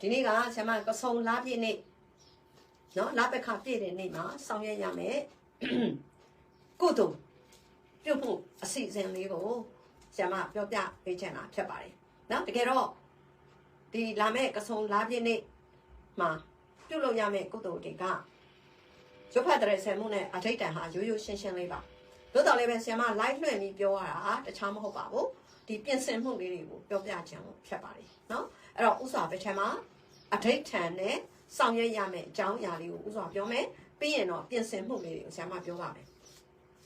ဒီနေ့ကဆရာမကဆုံလားပြည့်နေ့နော်လားပခပြည့်တဲ့နေ့မှာဆောင်ရွက်ရမယ်ကုသိုလ်ပြုတ်ဖို့အစီအစဉ်လေးကိုဆရာမပြောပြပေးချင်တာဖြစ်ပါတယ်နော်တကယ်တော့ဒီလာမယ့်ကဆုံလားပြည့်နေ့မှာပြုတ်လို့ရမယ့်ကုသိုလ်တွေကရုပ်ဖတ်တဲ့ဆယ်မှုနဲ့အထိတ်တန်ဟာရိုးရိုးရှင်းရှင်းလေးပါတို့တော်လည်းပဲဆရာမ live လွှင့်ပြီးပြောရတာတခြားမဟုတ်ပါဘူးဒီပြင်ဆင်မှုလေးတွေကိုပြောပြချင်လို့ဖြစ်ပါတယ်နော် အဲ့တော့ဥစွာပထမအထိတ်ထန်နဲ့ဆောင်ရွက်ရမယ့်အကြောင်းအရာလေးကိုဥစွာပြောမယ်ပြီးရင်တော့ပြင်ဆင်မှုလေးတွေကိုဆရာမပြောပါမယ်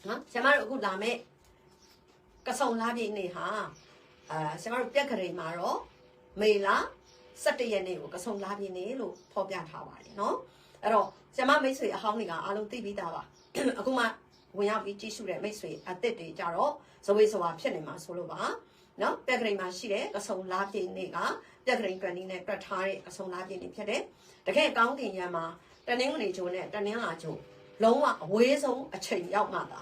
နော်ဆရာမတို့အခုလာမယ့်ကဆုံလားပြည့်နေ့ဟာအာဆရာမတို့ပြက်ကလေးမှာတော့မေလာ17ရက်နေ့ကိုကဆုံလားပြည့်နေ့လို့ဖော်ပြထားပါတယ်နော်အဲ့တော့ဆရာမမိတ်ဆွေအဟောင်းတွေကအားလုံးသိပြီးသားပါအခုမှဝင်ရောက်ပြီးကြည့်ရှုတဲ့မိတ်ဆွေအသစ်တွေကြတော့ဇဝေဇဝါဖြစ်နေမှာဆိုလို့ပါနော်ပြက်ကလေးမှာရှိတဲ့ကဆုံလားပြည့်နေ့က ပြက်ကလေး20နဲ့တွက်ထားတဲ့ကဆုံလားပြည့်နေ့ဖြစ်တဲ့တကယ်ကောင်းတင်ရံမှာတနင်္ဂနွေဂျိုနဲ့တနင်္လာဂျိုလုံးဝအဝေးဆုံးအချိန်ရောက်မှသာ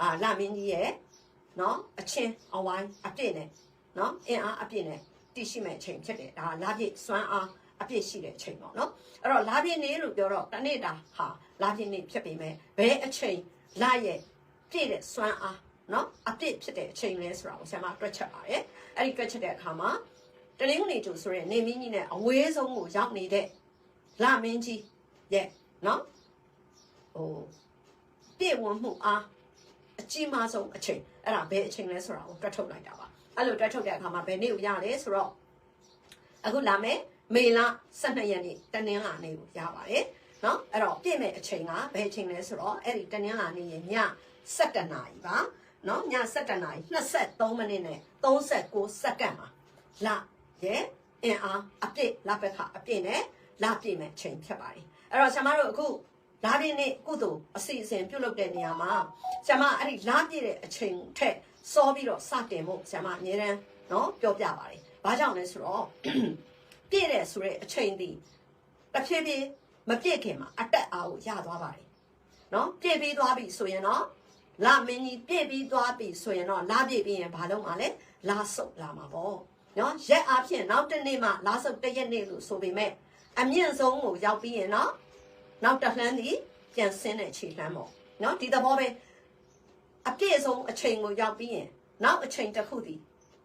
အာလာမင်းကြီးရဲ့နော်အချင်းအဝိုင်းအပြည့်နဲ့နော်အင်အားအပြည့်နဲ့တည်ရှိမဲ့အချိန်ဖြစ်တယ်ဒါလာပြည့်စွမ်းအားအပြည့်ရှိတဲ့အချိန်ပေါ့နော်အဲ့တော့လာပြည့်နေ့လို့ပြောတော့တနေ့တာဟာလာပြည့်နေ့ဖြစ်ပေမဲ့ဘယ်အချိန်လာရဲ့ပြည့်တဲ့စွမ်းအားနော်အပြည့်ဖြစ်တဲ့အချိန်လဲဆိုတာကိုဆရာမတွက်ချက်ပါတယ်အဲ့ဒီတွက်ချက်တဲ့အခါမှာ တလင်းနေကျူဆိုရင်နေမင်းကြီးနဲ့အဝေးဆုံးကိုရောက်နေတဲ့လာမင်းကြီးရဲ့နော်ဟိုပြည့်ဝမှုအားအကြီးမားဆုံးအချိန်အဲ့ဒါဘယ်အချိန်လဲဆိုတာကိုတွက်ထုတ်လိုက်တာပါအဲ့လိုတွက်ထုတ်တဲ့အခါမှာဘယ်နေ့ကိုရလဲဆိုတော့အခုလာမယ်မေလ12ရက်နေ့တနင်္လာနေ့ကိုရပါတယ်နော်အဲ့တော့ပြည့်မဲ့အချိန်ကဘယ်အချိန်လဲဆိုတော့အဲ့ဒီတနင်္လာနေ့ရဲ့ည7နာရီပါနော်ည7နာရီ23မိနစ်နဲ့39စက္ကန့်ပါလာ ရဲ့အင်အားအပြည့်လာပက်ခအပြည့်နဲ့လာပြည့်မဲ့အချိန်ဖြစ်ပါတယ်အဲ့တော့ဆရာမတို့အခုလာပြည့်နေ့ကုသိုလ်အစီအစဉ်ပြုလုပ်တဲ့နေရာမှာဆရာမအဲ့ဒီလာပြည့်တဲ့အချိန်ထက်စောပြီးတော့စတင်ဖို့ဆရာမအများတန်းနော်ပြောပြပါတယ်ဘာကြောင့်လဲဆိုတော့ပြည့်တယ်ဆိုတဲ့အချိန်ဒီတစ်ဖြည်းဖြည်းမပြည့်ခင်မှာအတက်အားကိုရသွားပါတယ်နော်ပြည့်ပြီးသွားပြီဆိုရင်တော့လာမင်းကြီးပြည့်ပြီးသွားပြီဆိုရင်တော့လာပြည့်ပြီးရင်ဘာလုပ်မှာလဲလာဆုပ်လာမှာပေါ့ နော်ရက်အားဖြင့်နောက်တစ်နေ့မှလာဆုပ်တစ်ရက်နေ့လို့ဆိုပေမဲ့အမြင့်ဆုံးကိုရောက်ပြီးရင်တော့နောက်တစ်လှမ်းဒီပြန်ဆင်းတဲ့ခြေလှမ်းပေါ့နော်ဒီသဘောပဲအပြည့်အစုံအချိန်ကိုရောက်ပြီးရင်နောက်အချိန်တစ်ခုဒီ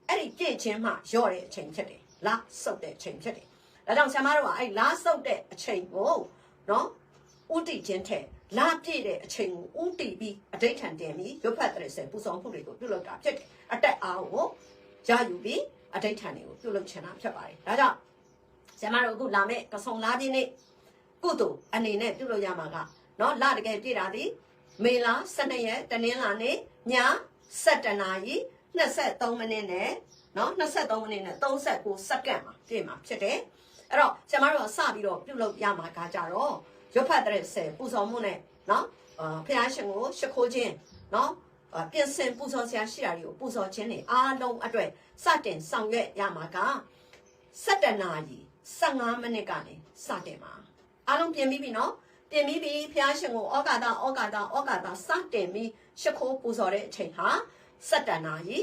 အဲ့ဒီပြည့်ချင်းမှရော့တဲ့အချိန်ဖြစ်တယ်လာဆုပ်တဲ့အချိန်ဖြစ်တယ်ဒါကြောင့်ဆရာမတို့ကအဲ့လာဆုပ်တဲ့အချိန်ကိုနော်ဥတီချင်းထက်လာပြည့်တဲ့အချိန်ကိုဥတီပြီးအဋိဋ္ဌံတင်ပြီးရုပ်ဖတ်တဲ့ဆယ်ပူဆောင်မှုတွေကိုပြုလုပ်တာဖြစ်တယ်အတက်အားကိုရယူပြီး အဋိဋ္ဌံတွေကိုပြုလုပ်ချင်တာဖြစ်ပါတယ်ဒါကြောင့်ဆရာမတို့အခုလာမယ့်ကဆုံလာပြည့်နေ့ကုသိုလ်အနေနဲ့ပြုလုပ်ရမှာကနော်လာတကယ်ပြည့်တာဒီမေလာ12ရက်တနင်္လာနေ့ည7:00နာရီ23မိနစ်နဲ့နော်23မိနစ်နဲ့39စက္ကန့်မှာပြည့်မှာဖြစ်တယ်အဲ့တော့ကျမတို့ကစပြီးတော့ပြုတ်လုပ်ရမှာကကြတော့ရွတ်ဖတ်တဲ့ဆယ်ပူဇော်မှုနဲ့နော်အာဖះရှင်ကိုရှ िख ိုးခြင်းနော်အာ ပြင်ဆင်ပူဇော်ဆရာရှိတာတွေကိုပူဇော်ခြင်းတွေအားလုံးအတွက်စတင်ဆောင်ရွက်ရမှာက7နာရီ15မိနစ်ကနေစတင်ပါအားလုံးပြင်ပြီးပြီနော်ပြင်ပြီးပြီဖះရှင်ကိုဩကာသဩကာသဩကာသစတင်ပြီးရှ िख ိုးပူဇော်တဲ့အချိန်ဟာ7နာရီ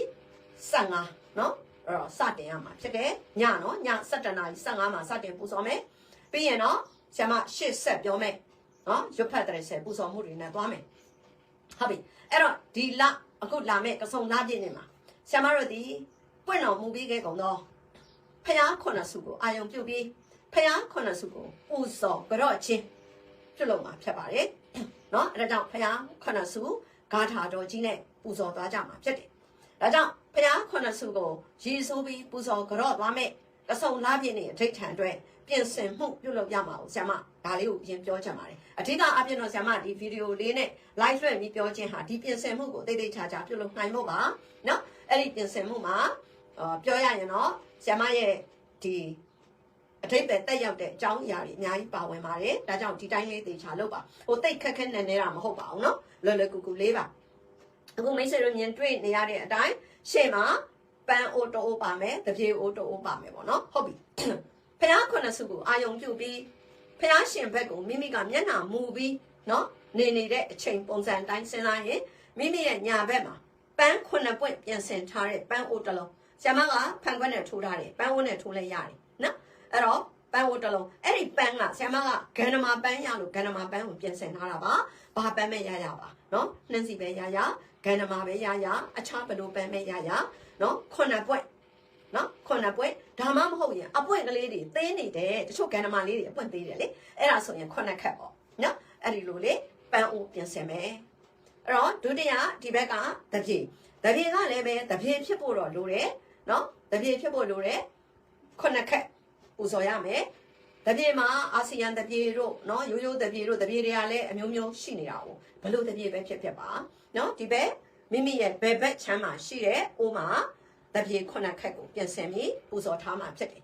15နော်အဲ့တော့စတင်ရမှာဖြစ်တယ်ညနော်ည7နာရီ15မှာစတင်ပူဇော်မယ်ပြီးရင်တော့ဆရာမရှေ့ဆက်ပြောမယ်နော်ရွတ်ဖတ်တဲ့ဆယ်ပူဇော်မှုတွေနဲ့သွားမယ်ဟုတ်ပြီ အဲ့တော့ဒီလအခုလာမယ့်ကဆုံလပြည့်နေမှာဆရာမတို့ဒီပွင့်တော်မူပြီးခဲ့ကုန်တော့ဖျားခုနှစ်စုကိုအာယုံပြုတ်ပြီးဖျားခုနှစ်စုကိုပူဇော်ကြတော့ချင်းပြုတ်လို့မှာဖြစ်ပါတယ်နော်အဲ့ဒါကြောင့်ဖျားခုနှစ်စုဂါထာတော်ကြီးနဲ့ပူဇော်သွားကြမှာဖြစ်တယ်ဒါကြောင့်ဖျားခုနှစ်စုကိုရေဆိုးပြီးပူဇော်ကြတော့သွားမယ်ကဆုံလပြည့်နေအထိတ်ထန်အတွက်ပြင်ဆင်မှုပြုလုပ်ရမှာကိုဆရာမဒါလေးကိုအရင်ပြောချင်ပါတယ် အဓိကအပြင်တော့ဆရာမဒီဗီဒီယိုလေးနဲ့ live လွှင့်ပြီးပြောခြင်းဟာဒီပြင်ဆင်မှုကိုတိတ်တိတ်ချာချာပြုလုပ်နိုင်ဖို့ပါနော်အဲ့ဒီပြင်ဆင်မှုမှာအာပြောရရင်တော့ဆရာမရဲ့ဒီအထိပ္ပယ်တက်ရောက်တဲ့အကြောင်းအရာတွေအများကြီးပါဝင်ပါတယ်ဒါကြောင့်ဒီတိုင်းလေးသေချာလုပ်ပါဟိုတိတ်ခက်ခက်နဲ့နေတာမဟုတ်ပါဘူးနော်လွယ်လွယ်ကူကူလေးပါအခုမိတ်ဆွေတို့မြင်တွေ့နေရတဲ့အတိုင်းရှေ့မှာပန်းအိုတိုအိုပါမယ်တပြေအိုတိုအိုပါမယ်ပေါ့နော်ဟုတ်ပြီဖះခုနှစ်စုကိုအာယုံပြုတ်ပြီး ဖះရှင်ဘက်ကိုမိမိကမျက်နှာမူပြီးနော်နေနေတဲ့အချိန်ပုံစံတိုင်းစဉ်းစားရင်မိမိရဲ့ညာဘက်မှာပန်းခုနှစ်ပွင့်ပြင်ဆင်ထားတဲ့ပန်းအိုတစ်လုံးဆရာမကဖန်ခွက်နဲ့ထိုးထားတယ်ပန်းဝန်းနဲ့ထိုးလဲရတယ်နော်အဲ့တော့ပန်းဝတ်တလုံးအဲ့ဒီပန်းကဆရာမကဂန္ဓမာပန်းရလို့ဂန္ဓမာပန်းကိုပြင်ဆင်ထားတာပါဘာပန်းပဲရရပါနော်နှင်းစီပဲရရဂန္ဓမာပဲရရအခြားဘလိုပန်းပဲရရနော်ခုနှစ်ပွက်နော်ခုနှစ်ပွက် ဒါမှမဟုတ်ရင်အပွင့်ကလေးတွေသေးနေတယ်တချို့ဂန္ဓမာလေးတွေအပွင့်သေးတယ်လေအဲ့ဒါဆိုရင်ခုနှစ်ခက်ပေါ့နော်အဲ့ဒီလိုလေပန်းအိုးပြင်ဆင်မယ်အဲ့တော့ဒုတိယဒီဘက်ကတပြေတပြေကလည်းပဲတပြေဖြစ်ဖို့တော့လိုတယ်နော်တပြေဖြစ်ဖို့လိုတယ်ခုနှစ်ခက်ပူဇော်ရမယ်တပြေမှာအာဆီယံတပြေတို့နော်ရိုးရိုးတပြေတို့တပြေတွေကလည်းအမျိုးမျိုးရှိနေတာ哦ဘလို့တပြေပဲဖြစ်ဖြစ်ပါနော်ဒီဘက်မိမိရဲ့ဘယ်ဘက်ချမ်းမှာရှိတဲ့အိုးမှာ တပြေခုနှစ်ခက်ကိုပြင်ဆင်ပြီးပူဇော်ထားမှာဖြစ်တယ်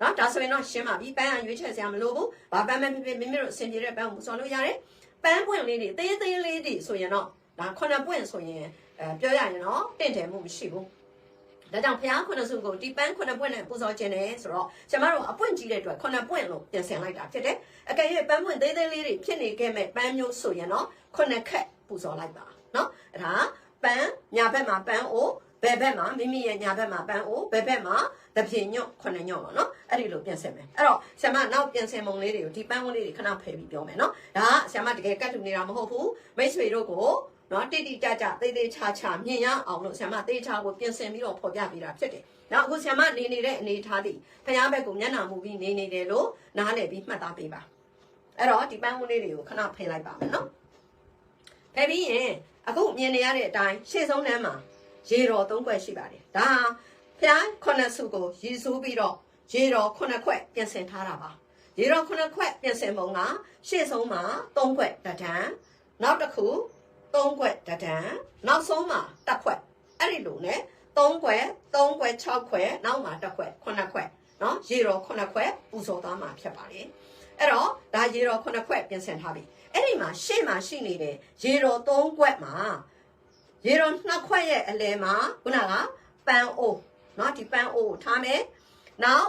နော်ဒါဆိုရင်တော့ရှင်းပါပြီပန်းအရွေးချယ်စရာမလိုဘူးဘာပန်းပဲဖြစ်ဖြစ်မိမိတို့အဆင်ပြေတဲ့ပန်းကိုပူဇော်လို့ရတယ်ပန်းပွင့်လေးတွေသေးသေးလေးတွေဆိုရင်တော့ဒါခုနှစ်ပွင့်ဆိုရင်အဲပြောရရင်တော့တင့်တယ်မှုမရှိဘူးဒါကြောင့်ဘုရားခုနှစ်စုကိုဒီပန်းခုနှစ်ပွင့်နဲ့ပူဇော်ခြင်းတယ်ဆိုတော့ကျမတို့အပွင့်ကြီးတဲ့အတွက်ခုနှစ်ပွင့်လို့ပြင်ဆင်လိုက်တာဖြစ်တယ်အကယ်၍ပန်းပွင့်သေးသေးလေးတွေဖြစ်နေခဲ့မဲ့ပန်းမျိုးဆိုရင်တော့ခုနှစ်ခက်ပူဇော်လိုက်ပါနော်အဲ့ဒါပန်းညာဘက်မှာပန်းအို ဘယ်ဘက်မှာမိမိရဲ့ညာဘက်မှာပန်းအိုဘယ်ဘက်မှာတပြင်းညွတ်ခုနှစ်ညွတ်ပါနော်အဲ့ဒီလိုပြင်ဆင်မယ်အဲ့တော့ဆရာမနောက်ပြင်ဆင်ပုံလေးတွေကိုဒီပန်းဝန်းလေးတွေခဏဖယ်ပြီးပြောမယ်နော်ဒါကဆရာမတကယ်ကတ်တူနေတာမဟုတ်ဘူးမိတ်ဆွေတို့ကိုနော်တိတိကျကျသေးသေးချာချာမြင်ရအောင်လို့ဆရာမသေးချာကိုပြင်ဆင်ပြီးတော့ဖော်ပြပေးတာဖြစ်တယ်။နောက်အခုဆရာမနေနေတဲ့အနေအထားသည်ဖျားဘက်ကိုမျက်နှာမူပြီးနေနေတယ်လို့နားလည်ပြီးမှတ်သားပေးပါ။အဲ့တော့ဒီပန်းဝန်းလေးတွေကိုခဏဖယ်လိုက်ပါမယ်နော်။ဖယ်ပြီးရင်အခုမြင်နေရတဲ့အတိုင်းရှေ့ဆုံးတန်းမှာ ရေတော်၃ခွက်ရှိပါတယ်။ဒါဖျားခုနှစ်စုကိုရည်စူးပြီးတော့ရေတော်ခုနှစ်ခွက်ပြင်ဆင်ထားတာပါ။ရေတော်ခုနှစ်ခွက်ပြင်ဆင်ပုံကရှေ့ဆုံးမှာ၃ခွက်တဒံနောက်တစ်ခု၃ခွက်တဒံနောက်ဆုံးမှာတစ်ခွက်အဲ့ဒီလိုနဲ့3ခွက်3ခွက်6ခွက်နောက်မှာတစ်ခွက်9ခွက်เนาะရေတော်9ခွက်ပူဇော်သားမှာဖြစ်ပါတယ်အဲ့တော့ဒါရေတော်9ခွက်ပြင်ဆင်ထားပြီအဲ့ဒီမှာရှေ့မှာရှိနေတဲ့ရေတော်3ခွက်မှာ ရေတော်2ခွက်ရဲ့အလယ်မှာခုနကပန်းအိုးเนาะဒီပန်းအိုးကိုထားမယ်နောက်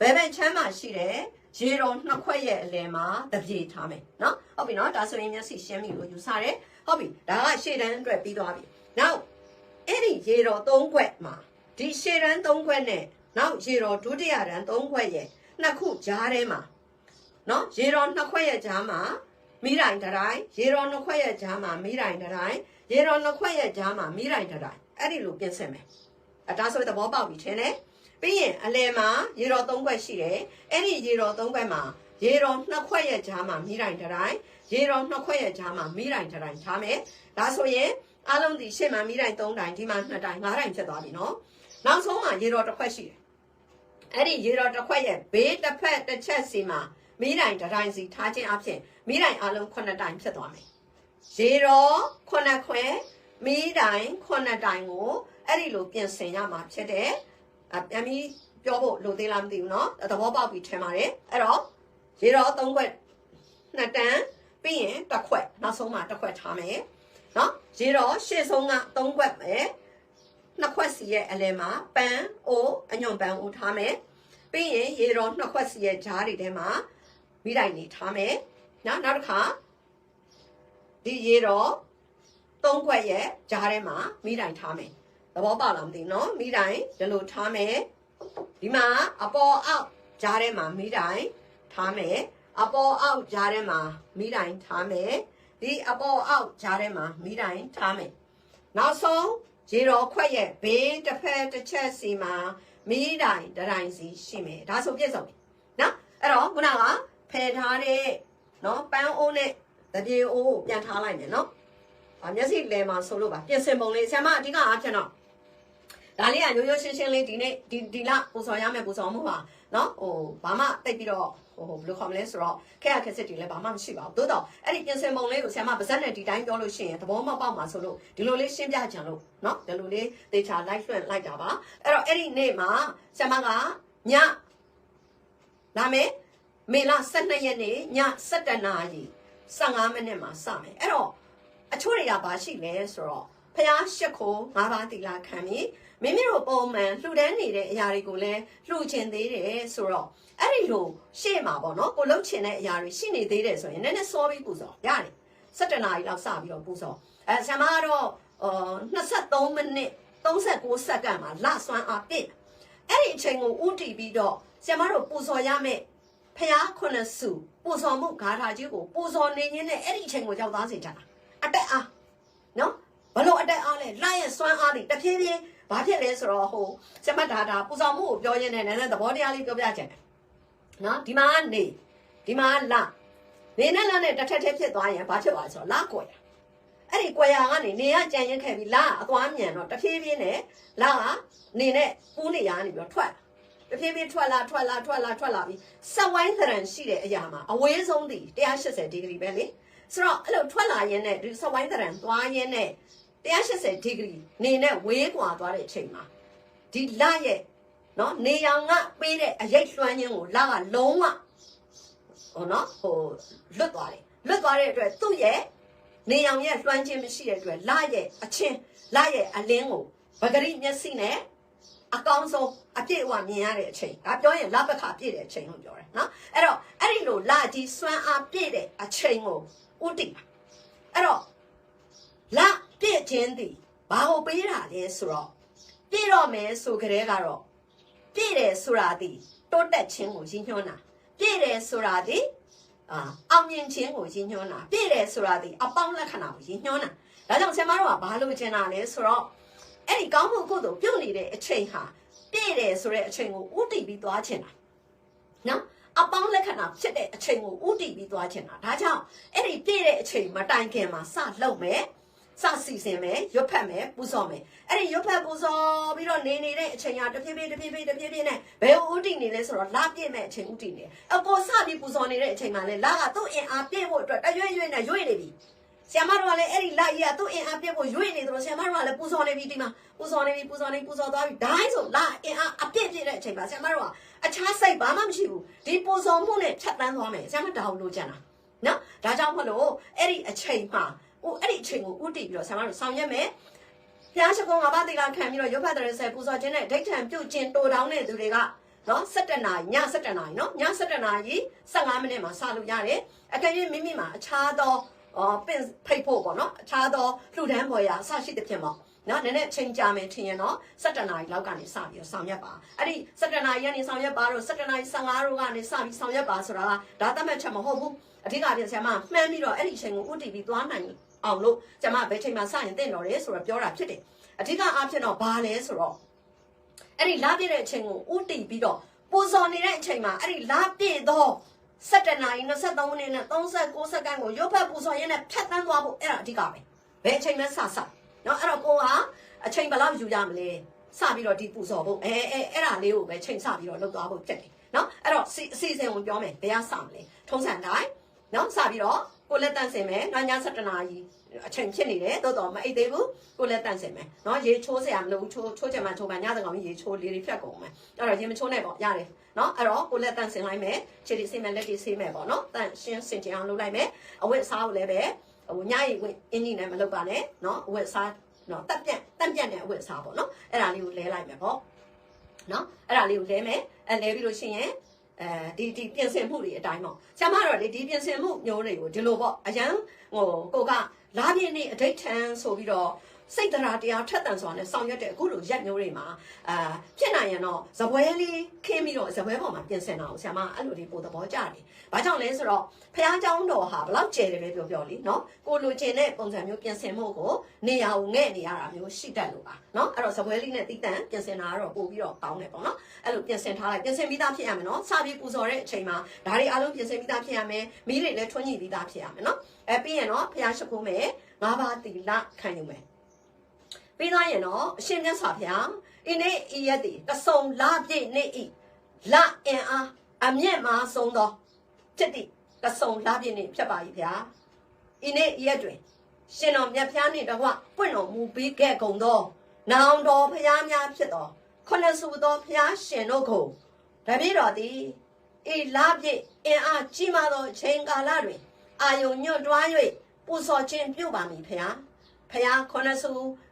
ဘယ်ဘက်ချမ်းမှာရှိတဲ့ရေတော်နှစ်ခွက်ရဲ့အလယ်မှာတပြေထားမယ်เนาะဟုတ်ပြီเนาะဒါဆိုရင်မျက်စိရှင်းပြီလို့ယူဆတယ်ဟုတ်ပြီဒါကရှေ့တန်းအတွက်ပြီးသွားပြီနောက်အဲ့ဒီရေတော်၃ခွက်မှာဒီရှေ့တန်း၃ခွက်နဲ့နောက်ရေတော်ဒုတိယတန်း၃ခွက်ရဲ့နှစ်ခုကြားထဲမှာနော်ရေတော်နှစ်ခွက်ရဲ့ကြားမှာမိတိုင်တတိုင်းရေတော်နှစ်ခွက်ရဲ့ကြားမှာမိတိုင်တတိုင်း ရေတော်နှစ်ခွက်ရဲ့ကြားမှာမိတိုင်တတိုင်းအဲ့ဒီလိုပြင်ဆင်မယ်အဒါဆိုသဘောပေါက်ပြီထင်တယ်ပြီးရင်အလယ်မှာရေတော်၃ခွက်ရှိတယ်အဲ့ဒီရေတော်၃ခွက်မှာရေတော်နှစ်ခွက်ရဲ့ကြားမှာမိတိုင်တတိုင်းရေတော်နှစ်ခွက်ရဲ့ကြားမှာမိတိုင်တတိုင်းထားမယ်ဒါဆိုရင်အလုံးဒီရှေ့မှာမိတိုင်3တိုင်ဒီမှာ2တိုင်5တိုင်ဖြစ်သွားပြီနော်နောက်ဆုံးမှာရေတော်တစ်ခွက်ရှိတယ်အဲ့ဒီရေတော်တစ်ခွက်ရဲ့ဘေးတစ်ဖက်တစ်ချက်စီမှာမိတိုင်တစ်တိုင်စီထားခြင်းအပြင်မိတိုင်အလုံး9တိုင်ဖြစ်သွားမယ် ရေတော်9ခွက်မိတိုင်9တိုင်ကိုအဲ့ဒီလိုပြင်ဆင်ရမှာဖြစ်တယ်အပြန်ပြီးပြောဖို့လိုသေးလားမသိဘူးเนาะသဘောပေါက်ပြီထင်ပါတယ်အဲ့တော့ရေတော်3ခွက်2တန်းပြီးရင်တစ်ခွက်နောက်ဆုံးမှာတစ်ခွက်ထားမယ်နော်ရေတော့ရှေ့ဆုံးက3ခွက်ပဲနှစ်ခွက်စီရဲ့အလဲမှာပန်းအိုးအညွန့်ပန်းအိုးထားမယ်ပြီးရင်ရေတော့နှစ်ခွက်စီရဲ့ဂျားတွေထဲမှာမိတိုင်နေထားမယ်နော်နောက်တစ်ခါ ဒီရေတော့3ခွက်ရဲ့ဂျားထဲမှာမိတိုင်ထားမယ်သဘောပေါက်လားမသိဘူးနော်မိတိုင်ဒီလိုထားမယ်ဒီမှာအပေါ်အောက်ဂျားထဲမှာမိတိုင်ထားမယ်အပေါ်အောက်ဂျားထဲမှာမိတိုင်ထားမယ်ဒီအပေါ်အောက်ဂျားထဲမှာမိတိုင်ထားမယ်နောက်ဆုံးရေတော်ခွက်ရဲ့ဘေးတစ်ဖက်တစ်ချက်စီမှာမိတိုင်တစ်တိုင်စီရှိမယ်ဒါဆိုပြည့်စုံပြီနော်အဲ့တော့ခုနကဖယ်ထားတဲ့နော်ပန်းအိုးနဲ့ တပြေအိုးကိုပြန်ထားလိုက်မယ်နော်။အမျက်စိလဲမှာဆိုလို့ပါပြင်ဆင်ပုံလေးဆရာမအဓိကအားဖြင့်တော့ဒါလေးကရိုးရိုးရှင်းရှင်းလေးဒီနေ့ဒီဒီလပူဆောင်ရမယ်ပူဆောင်မှုပါနော်ဟိုဘာမှတိတ်ပြီးတော့ဟိုဘယ်လိုခေါ်မလဲဆိုတော့ခက်ရခက်စစ်တွေလည်းဘာမှမရှိပါဘူးသို့တော့အဲ့ဒီပြင်ဆင်ပုံလေးကိုဆရာမပါဇက်နဲ့ဒီတိုင်းပြောလို့ရှိရင်သဘောမပေါက်မှာဆိုလို့ဒီလိုလေးရှင်းပြကြလို့နော်ဒီလိုလေးတေချာလိုက်လွှင့်လိုက်တာပါအဲ့တော့အဲ့ဒီနေ့မှာဆရာမကညလာမယ်မေလ12ရက်နေ့ည7:00နာရီ 15မိနစ်မှာစမယ်အဲ့တော့အချို့တွေကဘာရှိလဲဆိုတော့ဖျားရှစ်ခို၅ပါးတီလာခံပြီးမိမိတို့ပုံမှန်လှူဒန်းနေတဲ့အရာတွေကိုလည်းလှူချင်သေးတယ်ဆိုတော့အဲ့ဒီလိုရှေ့မှာပေါ့နော်ကိုလှုပ်ချင်တဲ့အရာတွေရှိနေသေးတယ်ဆိုရင်နည်းနည်းစောပြီးပူဇော်ရတယ်7နာရီလောက်စပြီးတော့ပူဇော်အဲဆရာမကတော့အာ23မိနစ်39စက္ကန့်မှာလဆွမ်းအားပြည့်အဲ့ဒီအချိန်ကိုဥတီပြီးတော့ဆရာမတို့ပူဇော်ရမယ် ဖះခုနှစ်စုပူဇော်မှုဂါထာကြီးကိုပူဇော်နေရင်းနဲ့အဲ့ဒီအချိန်ကိုရောက်သားစေချင်တာအတက်အားနော်ဘလို့အတက်အားလဲလာရဲ့စွမ်းအားတွေတဖြည်းဖြည်းဘာဖြစ်လဲဆိုတော့ဟိုစမတ်ဒါတာပူဇော်မှုကိုပြောရင်းနဲ့နည်းနည်းသဘောတရားလေးပြောပြချင်တယ်နော်ဒီမှာနေဒီမှာလာနေနဲ့လာနဲ့တစ်ထက်ထက်ဖြစ်သွားရင်ဘာဖြစ်သွားလဲဆိုတော့လာကွယ်ရအဲ့ဒီကွယ်ရကနေနေရကြံရင်ခဲ့ပြီးလာအသွားမြန်တော့တဖြည်းဖြည်းနဲ့လာကနေနဲ့ပူးနေရနေပြီးတော့ထွက် တဖြည်းဖြည်းထွက်လာထွက်လာထွက်လာထွက်လာပြီးစက်ဝိုင်းသရံရှိတဲ့အရာမှာအဝေးဆုံးဒီ180ဒီဂရီပဲလေဆိုတော့အဲ့လိုထွက်လာရင်းနဲ့ဒီစက်ဝိုင်းသရံသွားရင်းနဲ့180ဒီဂရီနေနဲ့ဝေးကွာသွားတဲ့အချိန်မှာဒီလရဲ့နော်နေရောင်ကပေးတဲ့အရိပ်လွှမ်းခြင်းကိုလကလုံးဝဟိုနော်ဟိုလွတ်သွားတယ်လွတ်သွားတဲ့အတွက်သူ့ရဲ့နေရောင်ရဲ့လွှမ်းခြင်းမရှိတဲ့အတွက်လရဲ့အချင်းလရဲ့အလင်းကိုပဂရိမျက်စိနဲ့ အကောင်းဆုံးအပြည့်အဝမြင်ရတဲ့အချိန်ဒါပြောရင်လပခပြည့်တဲ့အချိန်လို့ပြောတယ်နော်အဲ့တော့အဲ့ဒီလိုလကြီးစွမ်းအားပြည့်တဲ့အချိန်ကိုဥတည်ပါအဲ့တော့လပြည့်ခြင်းသည်ဘာကိုပေးတာလဲဆိုတော့ပြည့်တော့မယ်ဆိုကြတဲ့ကတော့ပြည့်တယ်ဆိုတာဒီတိုးတက်ခြင်းကိုရည်ညွှန်းတာပြည့်တယ်ဆိုတာဒီအာအောင်မြင်ခြင်းကိုရည်ညွှန်းတာပြည့်တယ်ဆိုတာဒီအပေါင်းလက္ခဏာကိုရည်ညွှန်းတာဒါကြောင့်ဆရာမတို့ကဘာလို့ကျင်တာလဲဆိုတော့ အဲ့ဒီကောင်းမှုကုသိုလ်ပြုတ်နေတဲ့အချိန်ဟာပြည့်တယ်ဆိုတဲ့အချိန်ကိုဥတည်ပြီးသွားချင်တာနော်အပေါင်းလက္ခဏာဖြစ်တဲ့အချိန်ကိုဥတည်ပြီးသွားချင်တာဒါကြောင့်အဲ့ဒီပြည့်တဲ့အချိန်မတိုင်ခင်မှာစလှုပ်မယ်စစီစဉ်မယ်ရွတ်ဖတ်မယ်ပူဇော်မယ်အဲ့ဒီရွတ်ဖတ်ပူဇော်ပြီးတော့နေနေတဲ့အချိန်ကတဖြည်းဖြည်းတဖြည်းဖြည်းတဖြည်းဖြည်းနဲ့ဘယ်ကိုဥတည်နေလဲဆိုတော့လာပြည့်မဲ့အချိန်ဥတည်နေအပေါ်စပြီးပူဇော်နေတဲ့အချိန်မှာလဲလာကသူ့အင်အားပြည့်ဖို့အတွက်တရွေ့ရွေ့နဲ့ရွေ့နေပြီ ဆရာမတို့ကလည်းအဲ့ဒီလာကြီးကသူ့အင်အားပြည့်ဖို့ရွေ့နေတယ်လို့ဆရာမတို့ကလည်းပူဇော်နေပြီဒီမှာပူဇော်နေပြီပူဇော်နေပူဇော်သွားပြီဒိုင်းဆိုလာအင်အားအပြည့်ပြည့်တဲ့အချိန်မှာဆရာမတို့ကအခြားစိတ်ဘာမှမရှိဘူးဒီပူဇော်မှုနဲ့ဖြတ်တန်းသွားမယ်ဆရာမတောင်းလို့ကြံတာနော်ဒါကြောင့်မလို့အဲ့ဒီအချိန်မှာဟိုအဲ့ဒီအချိန်ကိုဥတည်ပြီးတော့ဆရာမတို့ဆောင်ရွက်မယ်ဘုရားရှိခိုးငါးပါးသီလခံပြီးတော့ရုပ်ဖတ်တဲ့ဆယ်ပူဇော်ခြင်းနဲ့ဒိဋ္ဌံပြုတ်ခြင်းတိုးတောင်းတဲ့သူတွေကနော်17နာရီည17နာရီနော်ည17နာရီ15မိနစ်မှာစလို့ရတယ်အကယ်၍မိမိမှာအခြားသော အော်ပင့်ဖိတ်ဖို့ပေါ့နော်အခြားသောလှူဒန်းပေါ်ရာအစရှိတဲ့ဖြစ်မှာနော်နည်းနည်းချိန်ကြာမယ်ထင်ရင်တော့17နာရီလောက်ကနေစပြီးတော့ဆောင်ရွက်ပါအဲ့ဒီ17နာရီကနေဆောင်ရွက်ပါတော့17နာရီ15တို့ကနေစပြီးဆောင်ရွက်ပါဆိုတာကဒါသတ်မှတ်ချက်မဟုတ်ဘူးအဓိကပြန်ဆရာမမှန်းပြီးတော့အဲ့ဒီအချိန်ကိုဥတည်ပြီးသွားနိုင်အောင်လို့ကျမဘယ်ချိန်မှစရင်တင့်တော်တယ်ဆိုတော့ပြောတာဖြစ်တယ်အဓိကအားဖြင့်တော့ဘာလဲဆိုတော့အဲ့ဒီလာပြည့်တဲ့အချိန်ကိုဥတည်ပြီးတော့ပူဇော်နေတဲ့အချိန်မှာအဲ့ဒီလာပြည့်သော 17နာရီ23မိနစ်နဲ့36စက္ကန့်ကိုရုပ်ဖက်ပူဆော်ရင်းနဲ့ဖြတ်တန်းသွားဖို့အဲ့ဒါအဓိကပဲဘယ်အချိန်မှစစနော်အဲ့တော့ကိုကအချိန်ဘယ်လောက်ယူရမလဲစပြီးတော့ဒီပူဆော်ဖို့အဲအဲအဲ့ဒါလေးကိုပဲချိန်စပြီးတော့လုပ်သွားဖို့ဖြစ်တယ်နော်အဲ့တော့အစီအစဉ်ကိုပြောမယ်ဘယ်ကစမလဲထုံးစံတိုင်းနော်စပြီးတော့ကိုလက်တန့်စင်မယ်ည7နာရီ အချိန်ဖြစ်နေတယ်တော်တော်မအိတ်သေးဘူးကိုလည်းတန့်စင်မယ်နော်ရေချိုးစရာမလိုဘူးချိုးချိုးချင်မှချိုးပါညစကောင်ရေချိုးလေးတွေဖြတ်ကုန်မယ်အဲ့တော့ရေမချိုးနဲ့ပေါ့ရတယ်နော်အဲ့တော့ကိုလည်းတန့်စင်လိုက်မယ်ခြေတွေဆေးမယ်လက်တွေဆေးမယ်ပေါ့နော်တန့်ရှင်းစင်ကြအောင်လုပ်လိုက်မယ်အဝတ်အစားကိုလည်းပဲဟိုညရေဝတ်အင်းကြီးနဲ့မလုပ်ပါနဲ့နော်အဝတ်အစားနော်တက်ပြန့်တက်ပြန့်တဲ့အဝတ်အစားပေါ့နော်အဲ့ဒါလေးကိုလဲလိုက်မယ်ပေါ့နော်အဲ့ဒါလေးကိုလဲမယ်အဲလဲပြီးလို့ရှိရင်အဲဒီဒီပြင်ဆင်မှုတွေအတိုင်းပေါ့ဆရာမတော့လေဒီပြင်ဆင်မှုမျိုးတွေကိုဒီလိုပေါ့အရန်ဟိုကိုက လာပြင်းနေအဋိဋ္ဌံဆိုပြီးတော့ စိတ်တရားတရားထက်တန်စွာနဲ့ဆောင်ရွက်တဲ့အခုလိုရက်မျိုးတွေမှာအာဖြစ်နိုင်ရင်တော့ဇပွဲလေးခင်းပြီးတော့ဇပွဲပေါ်မှာပြင်ဆင်တာကိုဆရာမအဲ့လိုလေးပို့သဘောကျတယ်။ဘာကြောင့်လဲဆိုတော့ဖះเจ้าတော်ဟာဘလောက်ကျယ်တယ်ပဲပြောပြောလေနော်။ကိုလိုချင်တဲ့ပုံစံမျိုးပြင်ဆင်မှုကိုနေရာကိုငဲ့နေရတာမျိုးရှိတတ်လို့ပါနော်။အဲ့တော့ဇပွဲလေးနဲ့တိတန့်ပြင်ဆင်တာကတော့ပို့ပြီးတော့ကောင်းတယ်ပေါ့နော်။အဲ့လိုပြင်ဆင်ထားလိုက်ပြင်ဆင်ပြီးသားဖြစ်ရမယ်နော်။စပြီးပူဇော်တဲ့အချိန်မှာဒါတွေအားလုံးပြင်ဆင်ပြီးသားဖြစ်ရမယ်။မိတွေလည်းထွန်းညှိပြီးသားဖြစ်ရမယ်နော်။အဲပြီးရင်တော့ဖះရှိခိုးမယ်ငါးပါးတီလခံယူမယ် ပြီးသားရင်တော့အရှင်မြတ်စွာဘုရားဤနေ့ဤရက်သည်တဆုံလပြည့်နေ့ဤလအင်အားအမျက်မှာဆုံးသောဖြစ်သည့်တဆုံလပြည့်နေ့ဖြစ်ပါ၏ဗျာဤနေ့ဤရက်တွင် ရှင်တော်မြတ်ဖျားနှင့်တကွပွင့်တော်မူပြီးခဲ့ကုန်သောနောင်တော်ဖျားများဖြစ်သောခொနစုသောဖျားရှင်တို့ကိုတပည့်တော်သည်ဤလပြည့်အင်အားကြီးမားသောအချိန်ကာလတွင် အာယုံညွတ်တွား၍ပူဇော်ခြင်းပြုပါမည်ဖျား ဖျားခொနစု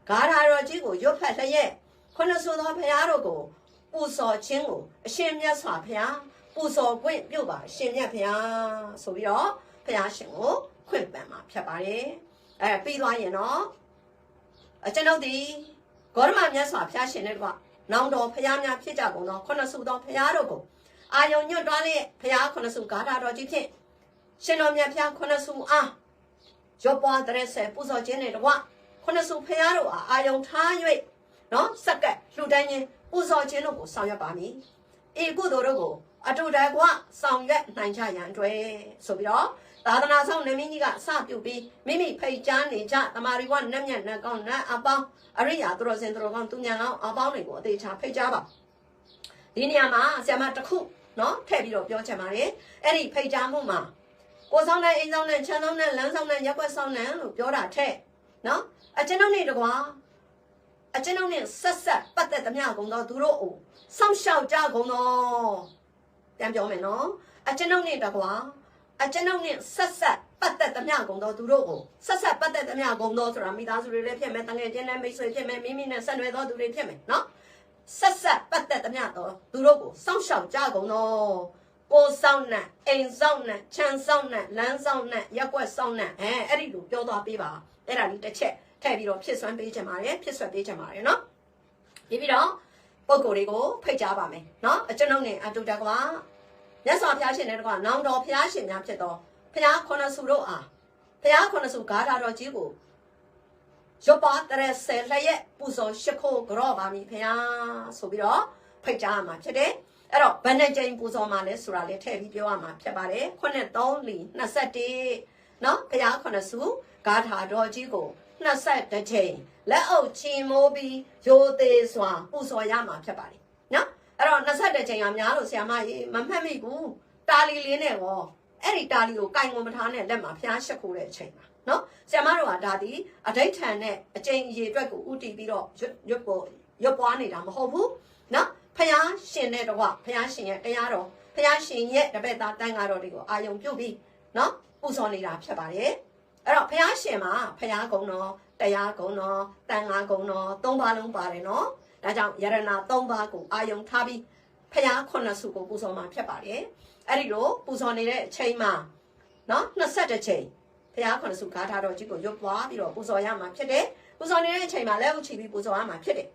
ဂါထာတော်ကြီးကိုရွတ်ဖတ်လျက်ခုနဆိုသောဘုရားတို့ကိုပူဇော်ခြင်းကိုအရှင်မြတ်စွာဘုရားပူဇော်ခွင့်ပြုပါအရှင်မြတ်ဘုရားဆိုပြီးတော့ဘုရားရှင်ကိုခွင့်ပန်မှာဖြစ်ပါတယ်အဲပြီးသွားရင်တော့အကျွန်ုပ်ဒီဂေါရမမြတ်စွာဘုရားရှင်နဲ့ကနောင်တော်ဘုရားများဖြစ်ကြကုန်သောခုနဆိုသောဘုရားတို့ကိုအာယုံညွတ်တွားတဲ့ဖရာခုနှစ်စုဂါထာတော်ကြီးဖြင့်ရှင်တော်မြတ်ဖျားခုနှစ်စုအား ရောပွားတဲ့ဆယ်ပူဇော်ခြင်းနဲ့တကွခုနှစ်စုဖရာတို့အားအာယုံထား၍နော်စက္ကက်လှူဒန်းခြင်းပူဇော်ခြင်းတို့ကိုဆောင်ရွက်ပါမည်ဤကုသိုလ်တို့ကိုအတူတကွဆောင်ရွက်နိုင်ကြရန်အတွက်ဆိုပြီးတော့သာသနာဆောင်နေမင်းကြီးကစပြုပြီးမိမိဖိတ်ကြားနေကြတမာရီကနတ်မြတ်နတ်ကောင်းနတ်အပေါင်းအရိယာသူတော်စင်သူတော်ကောင်းသူညာလောင်းအပေါင်းတွေကိုအသေးချာဖိတ်ကြားပါဒီနေရာမှာဆရာမတစ်ခုနော်ထည့်ပြီးတော့ပြောချင်ပါတယ်အဲ့ဒီဖိတ်ကြားမှုမှာ ကိုဆောင်တဲ့အိမ်ဆောင်တဲ့ခြံဆောင်တဲ့လမ်းဆောင်တဲ့ရက်ွက်ဆောင်တဲ့လို့ပြောတာထက်နော်အကျွန်ုပ်နေတကွာအကျွန်ုပ်နဲ့ဆက်ဆက်ပတ်သက်သမျှကုန်တော့သူတို့အိုစောင့်ရှောက်ကြကုန်တော့ပြန်ပြောမယ်နော်အကျွန်ုပ်နဲ့တကွာအကျွန်ုပ်နဲ့ဆက်ဆက်ပတ်သက်သမျှကုန်တော့သူတို့ကိုဆက်ဆက်ပတ်သက်သမျှကုန်တော့ဆိုတာမိသားစုတွေလည်းဖြစ်မယ်တငယ်ချင်းနဲ့မိတ်ဆွေဖြစ်မယ်မိမိနဲ့ဆက်နွယ်သောသူတွေဖြစ်မယ်နော်ဆက်ဆက်ပတ်သက်သမျှတော့သူတို့ကိုစောင့်ရှောက်ကြကုန်တော့ ကိုဆောင်နဲ့အိမ်ဆောင်နဲ့ခြံဆောင်နဲ့လမ်းဆောင်နဲ့ရက်ွက်ဆောင်နဲ့အဲအဲ့ဒီလိုပြောသွားပေးပါအဲ့ဒါလေးတစ်ချက်ထည့်ပြီးတော့ဖြစ်စွမ်းပေးချင်ပါတယ်ဖြစ်ဆွတ်ပေးချင်ပါတယ်နော်ပြီးပြီးတော့ပုံကိုယ်တွေကိုဖိတ်ကြားပါမယ်နော်အကျွန်ုပ်နဲ့အတူတကွာမြတ်စွာဘုရားရှင်နဲ့တကွာနောင်တော်ဘုရားရှင်များဖြစ်သောဘုရားခုနှစ်စုတို့အားဘုရားခုနှစ်စုဂါထာတော်ကြီးကိုရပါတရဆယ်လျက်ပူဇော်ရှိခိုးကြောပါမည်ဘုရားဆိုပြီးတော့ဖိတ်ကြားရမှာဖြစ်တယ် အဲ့တော့ဘယ်နဲ့ကြိမ်ပူဇော်မှာလဲဆိုတာလေးထည့်ပြီးပြောရမှာဖြစ်ပါတယ်ခုနှစ်3လီ21နော်ဘုရားခုနှစ်စုဂါထာတော်ကြီးကို21ချိန်လက်အုပ်ချီမိုးပြီးရိုသေးစွာပူဇော်ရမှာဖြစ်ပါတယ်နော်အဲ့တော့21ချိန်ကများလို့ဆရာမကြီးမမှတ်မိဘူးတာလီလေးနဲ့ရောအဲ့ဒီတာလီကိုကင်ကုန်မထားနဲ့လက်မှာဖျားရှက်ခိုးတဲ့အချိန်ပါနော်ဆရာမတို့ကဒါဒီအဋိဋ္ဌံနဲ့အကျင့်အရေအတွက်ကိုဥတည်ပြီးတော့ရွတ်ပေါ်ရွတ်ပွားနေတာမဟုတ်ဘူးနော် ဖျားရှင်တဲ့တော့ဖျားရှင်ရဲ့တရားတော်ဖျားရှင်ရဲ့တပည့်သားတန်ဃာတော်တွေကိုအာယုံပြုတ်ပြီးနော်ပူဇော်နေတာဖြစ်ပါတယ်အဲ့တော့ဖျားရှင်မှာဖျားကုံတော်တရားကုံတော်တန်ဃာကုံတော်သုံးပါးလုံးပါတယ်နော်ဒါကြောင့်ယရဏသုံးပါးကိုအာယုံထားပြီးဖျားခုနှစ်စုကိုပူဇော်မှာဖြစ်ပါတယ်အဲ့ဒီလိုပူဇော်နေတဲ့အချိန်မှာနော်22ချိန်ဘုရားခုနှစ်စုဂါထာတော်ကြီးကိုရွတ်ပွားပြီးတော့ပူဇော်ရမှာဖြစ်တယ်ပူဇော်နေတဲ့အချိန်မှာလက်ဥချီပြီးပူဇော်ရမှာဖြစ်တယ်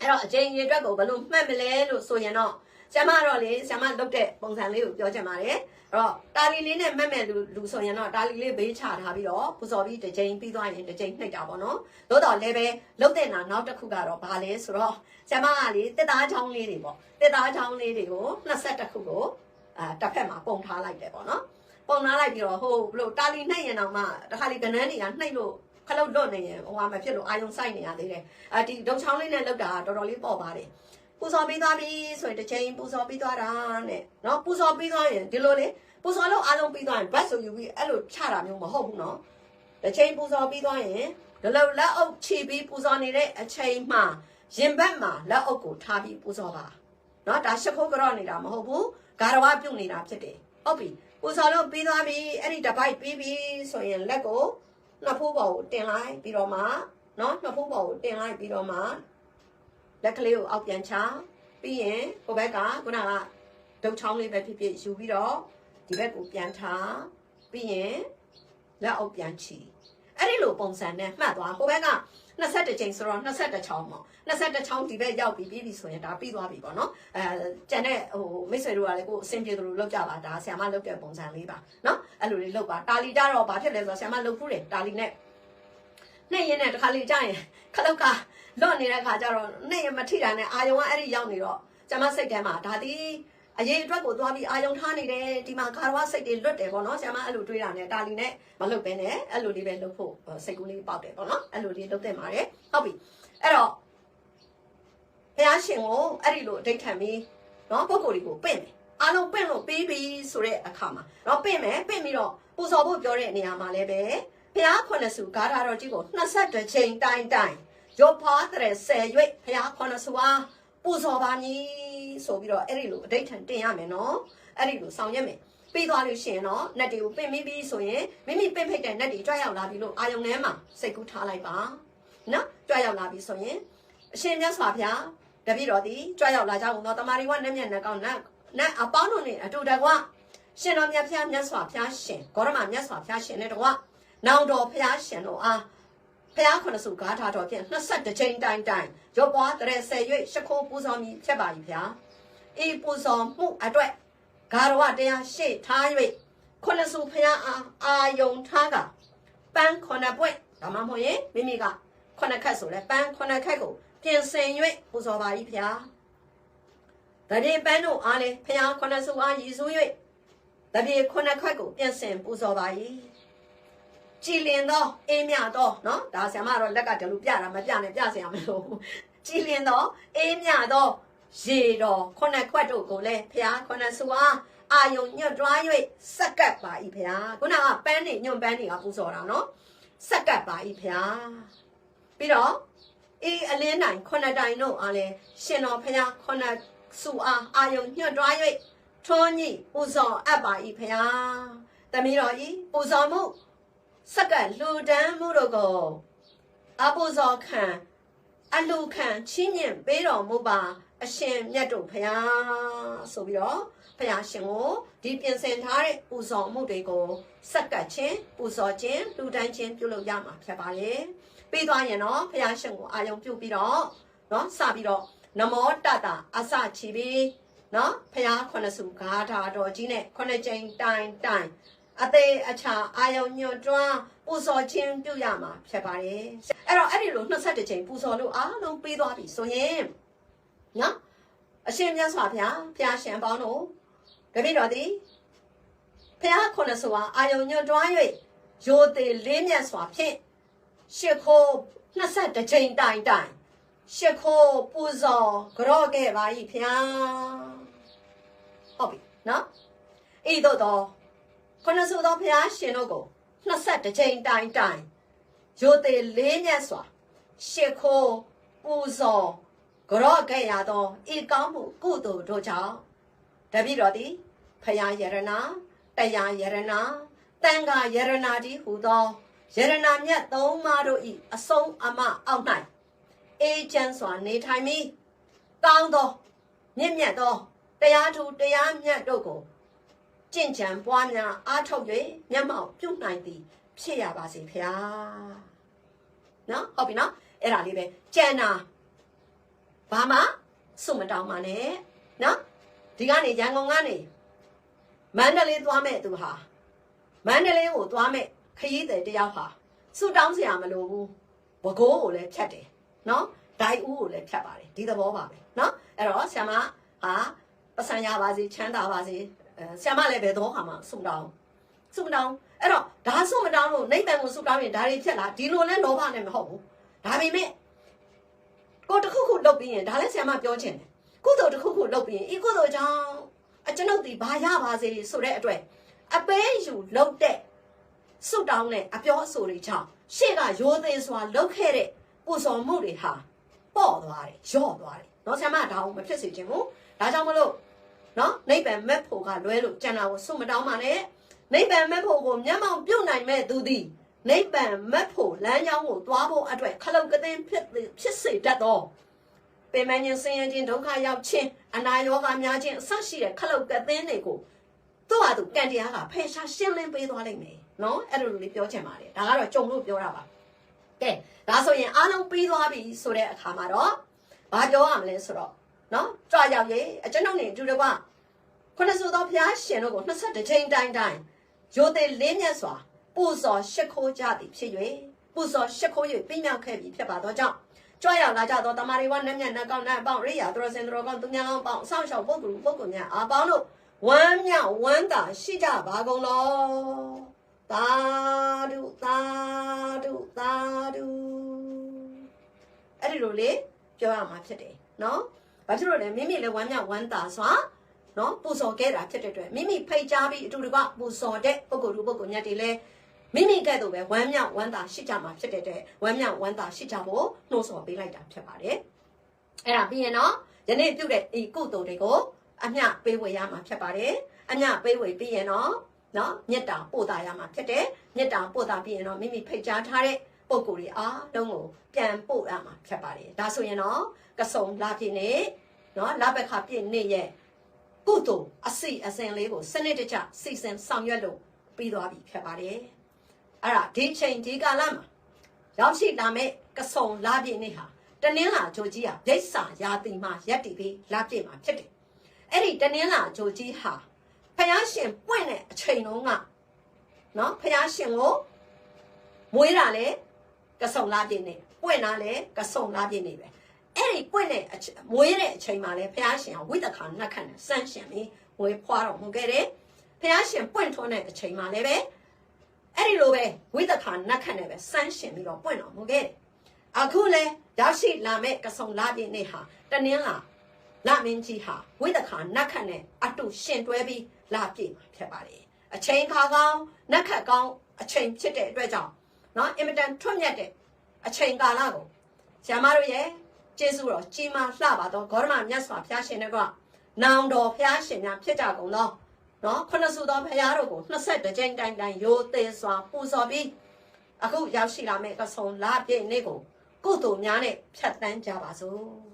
အဲ့တော့အချိန်ရေအတွက်ကိုဘယ်လိုမှတ်မလဲလို့ဆိုရင်တော့ဆ iam တော့လေဆ iam လုတ်တဲ့ပုံစံလေးကိုပြောချင်ပါတယ်အဲ့တော့တာလီလေးနဲ့မှတ်မဲ့လူလူဆိုရင်တော့တာလီလေးဘေးချထားပြီးတော့ပူဇော်ပြီးတစ်ချိန်ပြီးသွားရင်တစ်ချိန်နှိပ်တာပေါ့နော်သို့တော်လည်းပဲလုတ်တဲ့နာနောက်တစ်ခုကတော့ဘာလဲဆိုတော့ဆ iam ကလေတက်သားချောင်းလေးတွေပေါ့တက်သားချောင်းလေးတွေကို22ခုကိုအာတစ်ဖက်မှာပုံထားလိုက်တယ်ပေါ့နော်ပုံထားလိုက်ပြီးတော့ဟိုဘလို့တာလီနှိပ်ရင်တော့မှတခါလေကနန်းတွေကနှိပ်လို့ ခလုတ်လွတ်နေရင်ဟိုဟာမဖြစ်လို့အာယုံဆိုင်နေရသေးတယ်အာဒီဒုံချောင်းလေးနဲ့လောက်တာတော်တော်လေးပေါ့ပါတယ်ပူဇော်ပြီးသွားပြီဆိုရင်တစ်ချိန်ပူဇော်ပြီးသွားတာနဲ့နော်ပူဇော်ပြီးသွားရင်ဒီလိုလေပူဇော်လို့အားလုံးပြီးသွားရင်ဘတ်ဆိုယူပြီးအဲ့လိုချတာမျိုးမဟုတ်ဘူးနော်တစ်ချိန်ပူဇော်ပြီးသွားရင်ဒီလိုလက်အုပ်ချီပြီးပူဇော်နေတဲ့အချိန်မှာရင်ဘတ်မှာလက်အုပ်ကိုထားပြီးပူဇော်ပါနော်ဒါရှ िख ိုးကြော့နေတာမဟုတ်ဘူးဂါရဝပြုတ်နေတာဖြစ်တယ်ဟုတ်ပြီပူဇော်လို့ပြီးသွားပြီအဲ့ဒီတပိုက်ပြီးပြီဆိုရင်လက်ကို နှစ်ဖူးပေါ်ကိုတင်လိုက်ပြီးတော့မှနော်နှစ်ဖူးပေါ်ကိုတင်လိုက်ပြီးတော့မှလက်ကလေးကိုအောက်ပြန်ချပြီးရင်ဟိုဘက်ကခုနကဒုတ်ချောင်းလေးပဲဖြစ်ဖြစ်ယူပြီးတော့ဒီဘက်ကိုပြန်ထားပြီးရင်လက်အောက်ပြန်ချီအဲ့ဒီလိုပုံစံနဲ့မှတ်သွားဟိုဘက်က 21ချိန်ဆိုတော့21ချောင်းပေါ့21ချောင်းဒီဘက်ရောက်ပြီးပြီးပြီဆိုရင်ဒါပြီးသွားပြီပေါ့နော်အဲကျန်တဲ့ဟိုမိတ်ဆွေတို့ကလည်းကိုအဆင်ပြေသလိုလုပ်ကြပါဒါဆရာမလုပ်တဲ့ပုံစံလေးပါနော်အဲ့လိုလေးလုပ်ပါတာလီကြတော့ဘာဖြစ်လဲဆိုတော့ဆရာမလုပ်ဖူးတယ်တာလီနဲ့နှိပ်ရင်းနဲ့တခါလေးကြာရင်ခလုတ်ကလွတ်နေတဲ့ခါကျတော့နှိပ်ရမထိတာနဲ့အာယုံကအဲ့ဒီရောက်နေတော့ဆရာမစိတ်ထဲမှာဒါဒီ အရေးအတွက်ကိုသွားပြီးအာယုံထားနေတယ်ဒီမှာကာရဝစိတ်တွေလွတ်တယ်ပေါ့နော်ဆရာမအဲ့လိုတွေးတာနဲ့တာလီနဲ့မလုပ်ဘဲနဲ့အဲ့လိုလေးပဲလုပ်ဖို့စိတ်ကူးလေးပေါက်တယ်ပေါ့နော်အဲ့လိုလေးလုပ်တဲ့မှာတယ်ဟုတ်ပြီအဲ့တော့ဘုရားရှင်ကိုအဲ့ဒီလိုအဋိဋ္ဌံပြီးနော်ပုံကိုယ်လေးကိုပင့်တယ်အားလုံးပင့်လို့ပြီးပြီဆိုတဲ့အခါမှာတော့ပင့်မယ်ပင့်ပြီးတော့ပူဇော်ဖို့ပြောတဲ့နေရာမှာလည်းပဲဘုရားခုနှစ်စုဂါထာတော်ကြီးကို22ချိန်တိုင်တိုင်ရောဖားတဲ့ဆယ်ရွေ့ဘုရားခုနှစ်စုအားပူဇော်ပါမည် ဆိုပြီးတော့အဲ့ဒီလိုအဋိဋ္ဌံတင်ရမယ်နော်အဲ့ဒီလိုဆောင်ရွက်မယ်ပြီးသွားလို့ရှိရင်တော့နတ်တွေကိုပင့်မိပြီဆိုရင်မိမိပင့်ဖိတ်တဲ့နတ်တွေကြွရောက်လာပြီလို့အာယုံထဲမှာစိတ်ကူးထားလိုက်ပါနော်ကြွရောက်လာပြီဆိုရင်အရှင်မြတ်စွာဘုရားတပည့်တော်သည်ကြွရောက်လာကြကုန်သောတမာရီဝနတ်မြတ်နတ်ကောင်းနတ်နတ်အပေါင်းတို့နှင့်အတူတကွရှင်တော်မြတ်ဖျားမြတ်စွာဘုရားရှင်ဂေါရမမြတ်စွာဘုရားရှင်နဲ့တကွနောင်တော်ဘုရားရှင်တို့အားဖျားခုနစုဂါထာတော်ဖြင့်22ကြိမ်တိုင်တိုင်ရောပွားတရဲဆယ်၍ရှ िख ိုးပူဇော်မည်ဖြစ်ပါ၏ဗျာ ဤပူဇော်မှုအတွက်ဂါရဝတရားရှေ့ထား၍ခုနစုဖရာအားအာယုံထားကပန်းခုနပွင့်ဒါမှမဟုတ်ရင်မိမိကခုနခတ်ဆိုလဲပန်းခုနခတ်ကိုပြင်ဆင်၍ပူဇော်ပါ၏ဖရာတတိပန်းတို့အားလည်းဖရာခုနစုအားရည်စူး၍တတိခုနခတ်ကိုပြင်ဆင်ပူဇော်ပါ၏ကြည်လင်သောအေးမြသောเนาะဒါဆရာမတော့လက်ကတလူပြတာမပြနဲ့ပြဆရာမလို့ကြည်လင်သောအေးမြသော ရေတော်ခုနှစ်ခွက်တို့ကိုလည်းဖျားခုနှစ်ဆူအားအာယုံညွတ်တွား၍စက်ကပ်ပါ၏ဖျားခုနကပန်းနေညွန့်ပန်းနေကပူစော်တာနော်စက်ကပ်ပါ၏ဖျားပြီးတော့အေးအလင်းတိုင်ခုနှစ်တိုင်တို့အားလည်းရှင်တော်ဖျားခုနှစ်ဆူအားအာယုံညွတ်တွား၍ထွန်းကြီးပူစော်အပ်ပါ၏ဖျားတမီးတော်ဤပူစော်မှုစက်ကပ်လှူဒန်းမှုတို့ကိုအပူစော်ခံအလူခံချင်းညင်ပေးတော်မူပါ အရှင်မြတ်တို့ဖရာဆိုပြီးတော့ဖရာရှင်ကိုဒီပြင်ဆင်ထားတဲ့ပူဇော်မှုတွေကိုစက္ကန့်ချင်းပူဇော်ခြင်းလှူဒန်းခြင်းပြုလုပ်ရမှာဖြစ်ပါလေပြီးသွားရင်တော့ဖရာရှင်ကိုအာယုံပြုပြီးတော့เนาะစပြီးတော့နမောတတအစချီပြီးနော်ဖះခုနှစ်စုဂါထာတော်ကြီးနဲ့ခုနှစ်ကြိမ်တိုင်တိုင်အသေးအချာအာယုံညွတ်တွန်းပူဇော်ခြင်းပြုရမှာဖြစ်ပါတယ်အဲ့တော့အဲ့ဒီလို22ကြိမ်ပူဇော်လို့အားလုံးပြီးသွားပြီဆိုရင် နော်အရှင်မြတ်စွာဘုရားဖះရှင်ပေါင်းတို့တပည့်တော်သည်ဖះခုနှစ်စုဟာအာယုံညွတ်တွန်း၍ရိုသေလေးမြတ်စွာဖြင့်ရှ िख ိုး22ကြိမ်တိုင်တိုင်ရှ िख ိုးပူဇော်ကြော့ခဲ့ပါ၏ဖះဟုတ်ပြီနော်ဤသို့တော့ခொနစုသောဖះရှင်တို့ကို22ကြိမ်တိုင်တိုင်ရိုသေလေးမြတ်စွာရှ िख ိုးပူဇော် ကြော့ခဲ့ရသောဤကောင်းမှုကုသိုလ်တို့ကြောင့်တပည့်တော်သည်ဖះယရဏတရားယရဏတန်ခါယရဏတိဟူသောယရဏမြတ်သုံးပါးတို့ဤအဆုံးအမအောက်၌အေးချမ်းစွာနေထိုင်ပြီးကောင်းသောမြင့်မြတ်သောတရားထူတရားမြတ်တို့ကိုကြင်ကြံပွားများအားထုတ်၍မျက်မှောက်ပြုနိုင်သည် ဖြစ်ရပါစေဖျားနော်ဟုတ်ပြီနော်အဲ့ဒါလေးပဲကြံတာ ဘာမှစုမတောင်းပါနဲ့နော်ဒီကနေရန်ကုန်ကနေမန္တလေးသွားမဲ့သူဟာမန္တလေးကိုသွားမဲ့ခရီးသည်တယောက်ဟာစုတောင်းစရာမလိုဘူးဘကိုးကိုလည်းဖြတ်တယ်နော်ဒိုင်ဦးကိုလည်းဖြတ်ပါတယ်ဒီသဘောပါပဲနော်အဲ့တော့ဆ iam ဟာပတ်စံရပါစေချမ်းသာပါစေအဲဆ iam လည်းပဲသဘောခါမှာစုတောင်းစုတောင်းအဲ့တော့ဒါစုမတောင်းလို့နိဗ္ဗာန်ကိုစုတောင်းရင်ဒါတွေဖြတ်လာဒီလိုလဲလောဘနဲ့မဟုတ်ဘူးဒါပေမဲ့ ကိုတစ်ခုခုလုပ်ပြီးရင်ဒါလည်းဆ iam ပြောချင်တယ်ကုသိုလ်တစ်ခုခုလုပ်ပြီးရင်ဤကုသိုလ်ကြောင့်အကျွန်ုပ်ဒီဘာရပါစေဆိုတဲ့အတွက်အပေးယူလုပ်တဲ့စုတောင်းတဲ့အပြောအဆိုတွေကြောင့်ရှေ့ကရိုသေစွာလုပ်ခဲ့တဲ့ပူဇော်မှုတွေဟာပေါ့သွားတယ်ညော့သွားတယ်เนาะဆ iam ဒါအောင်မဖြစ်စေချင်ဘူးဒါကြောင့်မလို့နော်နိဗ္ဗာန်မက်ဖို့ကလွဲလို့ကျန်တာကိုစွမတောင်းပါနဲ့နိဗ္ဗာန်မက်ဖို့ကိုမျက်မှောင်ပြုတ်နိုင်မဲ့သူသည် နိဗ္ဗာန်မက်ဖို့လမ်းကြောင်းကိုသွားဖို့အတွက်ခလုတ်ကသိန်းဖြစ်ဖြစ်စေတတ်သောပင်မင်းဆင်းရဲခြင်းဒုက္ခရောက်ခြင်းအနာရောဂါများခြင်းအဆရှိတဲ့ခလုတ်ကသိန်းတွေကိုသူ့ဟာသူကံတရားကဖယ်ရှားရှင်းလင်းပေးသွားလိမ့်မယ်နော်အဲ့လိုလိုလေးပြောချင်ပါတယ်ဒါကတော့ကြုံလို့ပြောတာပါကဲဒါဆိုရင်အားလုံးပြီးသွားပြီဆိုတဲ့အခါမှာတော့ဘာပြောရမလဲဆိုတော့နော်ကြွားရောက်ရေအကျွန်ုပ်နေအတူတကွခုနစုသောဘုရားရှင်တို့ကို22ချိန်တိုင်းတိုင်းရိုသေလေးမြတ်စွာ ပူဇော်ရှ िख ိုးကြသည်ဖြစ်၍ပူဇော်ရှ िख ိုး၍ပြင်းမြောက်ခဲ့ပြီဖြစ်ပါသောကြောင့်ကြွားရောက်လာကြသောတမာရီဝနတ်မြတ်နတ်ကောင်းနတ်ပေါင်းရိယာသူတော်စင်သူတော်ကောင်းသူများကောင်းပေါင်းအဆောင်ရှောက်ပုဂ္ဂိုလ်ပုဂ္ဂိုလ်များအားပေါင်းတို့ဝမ်းမြောက်ဝမ်းသာရှိကြပါကုန်လောသာဓုသာဓုသာဓုအဲ့ဒီလိုလေပြောရမှာဖြစ်တယ်နော်ဘာဖြစ်လို့လဲမိမိလည်းဝမ်းမြောက်ဝမ်းသာစွာနော်ပူဇော်ခဲ့တာဖြစ်တဲ့အတွက်မိမိဖိတ်ကြားပြီးအတူတကွပူဇော်တဲ့ပုဂ္ဂိုလ်လူပုဂ္ဂိုလ်မြတ်တွေလည်း မိမိကဲ့သို့ပဲဝမ်းမြောက်ဝမ်းသာရှိကြမှာဖြစ်တဲ့အတွက်ဝမ်းမြောက်ဝမ်းသာရှိကြဖို့နှိုးဆော်ပေးလိုက်တာဖြစ်ပါတယ်အဲ့ဒါပြီးရင်တော့ယနေ့ပြုတဲ့ဒီကုသိုလ်တွေကိုအမျှပေးဝေရမှာဖြစ်ပါတယ်အမျှပေးဝေပြီးရင်တော့နော်မေတ္တာပို့တာရမှာဖြစ်တယ်မေတ္တာပို့တာပြီးရင်တော့မိမိဖိတ်ကြားထားတဲ့ပုံကိုယ်တွေအားလုံးကိုပြန်ပို့ရမှာဖြစ်ပါတယ်ဒါဆိုရင်တော့ကစုံလာပြည့်နေနော်လဘက်ခပြည့်နေရဲ့ကုသိုလ်အစီအစဉ်လေးကိုစနစ်တကျစီစဉ်ဆောင်ရွက်လို့ပြီးသွားပြီဖြစ်ပါတယ် အဲ့ဒါဒီချိန်ဒီကာလမှာရောက်ရှိလာမဲ့ကစုံလာပြည့်နေဟာတနင်္လာကြိုကြီးဟာဒိဋ္ဌာယာတိမှာရက်တည်ပြီးလာပြည့်မှာဖြစ်တယ်အဲ့ဒီတနင်္လာဂျိုကြီးဟာဖယားရှင်ပွင့်တဲ့အချိန်တုန်းကနော်ဖယားရှင်ကိုမွေးတာလေကဆုံလာပြည့်နေပွင့်တာလေကဆုံလာပြည့်နေပဲအဲ့ဒီပွင့်တဲ့အချိန်မွေးတဲ့အချိန်မှာလေဖယားရှင်ကဝိတ္တခါနှက်ခတ်နဲ့စမ်းရှင်ပြီးမွေးဖွားတော်မူခဲ့တယ်ဖယားရှင်ပွင့်ထွန်းတဲ့အချိန်မှာလည်းပဲ အဲ့ဒီလိုပဲဝိတ္တခါနှက်ခတ်နဲ့ပဲစမ်းရှင်ပြီးတော့ပွင့်တော်မူခဲ့တယ်အခုလဲရောက်ရှိလာမဲ့ကဆုံလာပြည့်နေဟာတနင်္လာ လမင်းကြီးဟာဝိသခာနတ်ခတ်နဲ့အတူရှင်တွဲပြီးလာပြည့်မှာဖြစ်ပါတယ်အချိန်ခါကောင်းနတ်ခတ်ကောင်းအချိန်ဖြစ်တဲ့အတွက်ကြောင့်เนาะအင်မတန်ထွတ်မြတ်တဲ့အချိန်ကာလကိုဆရာမတို့ရဲ့ကျေးဇူးတော်ကြီးမားလှပါတော့ဂေါရမမြတ်စွာဘုရားရှင်တွေကနောင်တော်ဘုရားရှင်များဖြစ်ကြကုန်သော နော်ခုနှစ်စုသောဘုရားတော်ကို22ကြိမ်တိုင်တိုင်ရိုသေစွာပူဇော်ပြီးအခုရောက်ရှိလာမယ့်ကဆုံလပြည့်နေ့ကိုကုသိုလ်များနဲ့ဖြတ်တန်းကြပါစို့